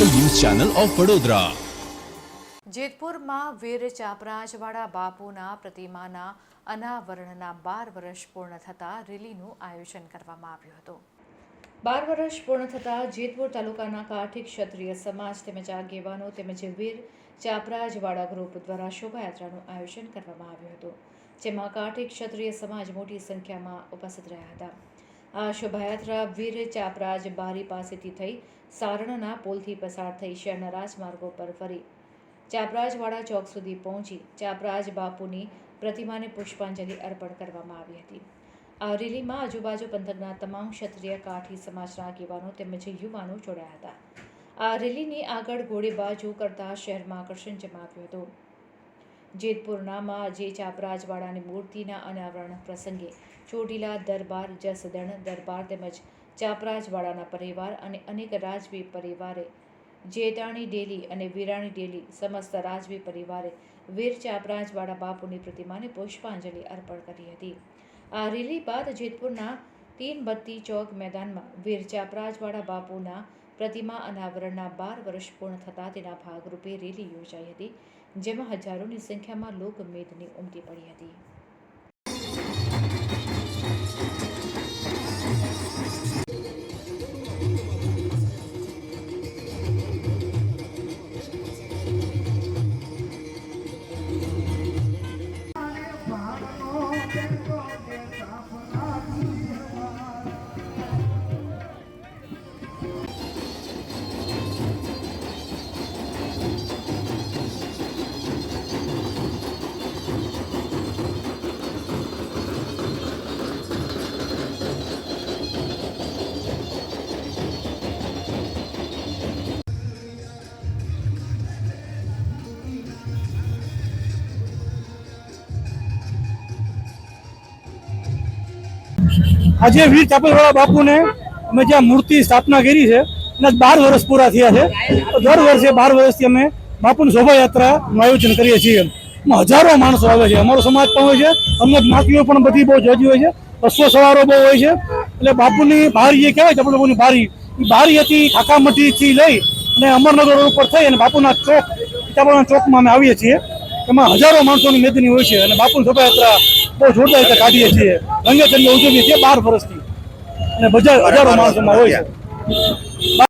Channel of Vadodara. જેતપુરમાં વીર ચાપરાજવાળા બાપુના પ્રતિમાના અનાવરણના બાર વર્ષ પૂર્ણ થતાં રેલીનું આયોજન કરવામાં આવ્યું હતું. બાર વર્ષ પૂર્ણ થતાં જેતપુર તાલુકાના કાઠી ક્ષત્રિય સમાજ તેમજ આગેવાનો તેમજ વીર ચાપરાજવાડા ગ્રુપ દ્વારા શોભાયાત્રાનું આયોજન કરવામાં આવ્યું હતું, જેમાં કાઠી ક્ષત્રિય સમાજ મોટી સંખ્યામાં ઉપસ્થિત રહ્યા હતા. આ શોભાયાત્રા વીર ચાપરાજ બારી પાસેથી થઈ સારણના પુલથી પસાર થઈ શહેરના રાજમાર્ગો પર ફરી. ચાપરાજવાડા ચોક સુધી પહોંચી ચાપરાજ બાપુની પ્રતિમાને પુષ્પાંજલિ અર્પણ કરવામાં આવી હતી. આ રેલીમાં આજુબાજુ પંથકના તમામ ક્ષત્રિય કાઠી સમાજના આગેવાનો તેમજ યુવાનો જોડાયા હતા. આ રેલીની આગળ ગોળીબાજુ કરતા શહેરમાં આકર્ષણ જમાવ્યું હતું. જેતપુરનામાં જે ચાપરાજવાડાની મૂર્તિના અનાવરણ પ્રસંગે ચોટીલા, દરબાર, જસદણ, દરબાર તેમજ ચાપરાજવાડાના પરિવાર અને અનેક રાજવી પરિવારે જેટાણી ડેલી અને વીરાણી ડેલી સમસ્ત રાજવી પરિવારે વીર ચાપરાજવાડા બાપુની પ્રતિમાને પુષ્પાંજલિ અર્પણ કરી હતી. આ રેલી બાદ જેતપુરના તીન બત્તી ચોક મેદાનમાં વીર ચાપરાજવાડા બાપુના પ્રતિમા અનાવરણના બાર વર્ષ પૂર્ણ થતાં તેના ભાગરૂપે રેલી યોજાઈ હતી, જેમાં હજારોની સંખ્યામાં લોકમેદની ઉમટી પડી હતી. આજે વીર ચાપલવાળા બાપુને અમે જ્યાં મૂર્તિ સ્થાપના કરી છે એના બાર વર્ષ પૂરા થયા છે દર વર્ષે બાર વર્ષથી અમે બાપુની શોભાયાત્રાનું આયોજન કરીએ છીએ. હજારો માણસો આવે છે. અમારો સમાજ પણ હોય છે, અમને જ્ઞાતિઓ પણ બધી બહુ જજી હોય છે, બસો સવારો બહુ હોય છે. એટલે બાપુની બારી જે કહેવાય આપણે લોકોની બારી, એ બારી હતી ખાકામઠીથી લઈ અને અમરનગર ઉપર થઈ અને બાપુના ચોક, ચાપલના ચોકમાં અમે આવીએ છીએ. એમાં હજારો માણસોની મેદની હોય છે અને બાપુની શોભાયાત્રા બહુ જોરદાર રીતે કાઢીએ છીએ. રંગે ચંગે ઉજવીએ છીએ બાર વર્ષથી. અને બજાર હજારો માણસોમાં હોય છે.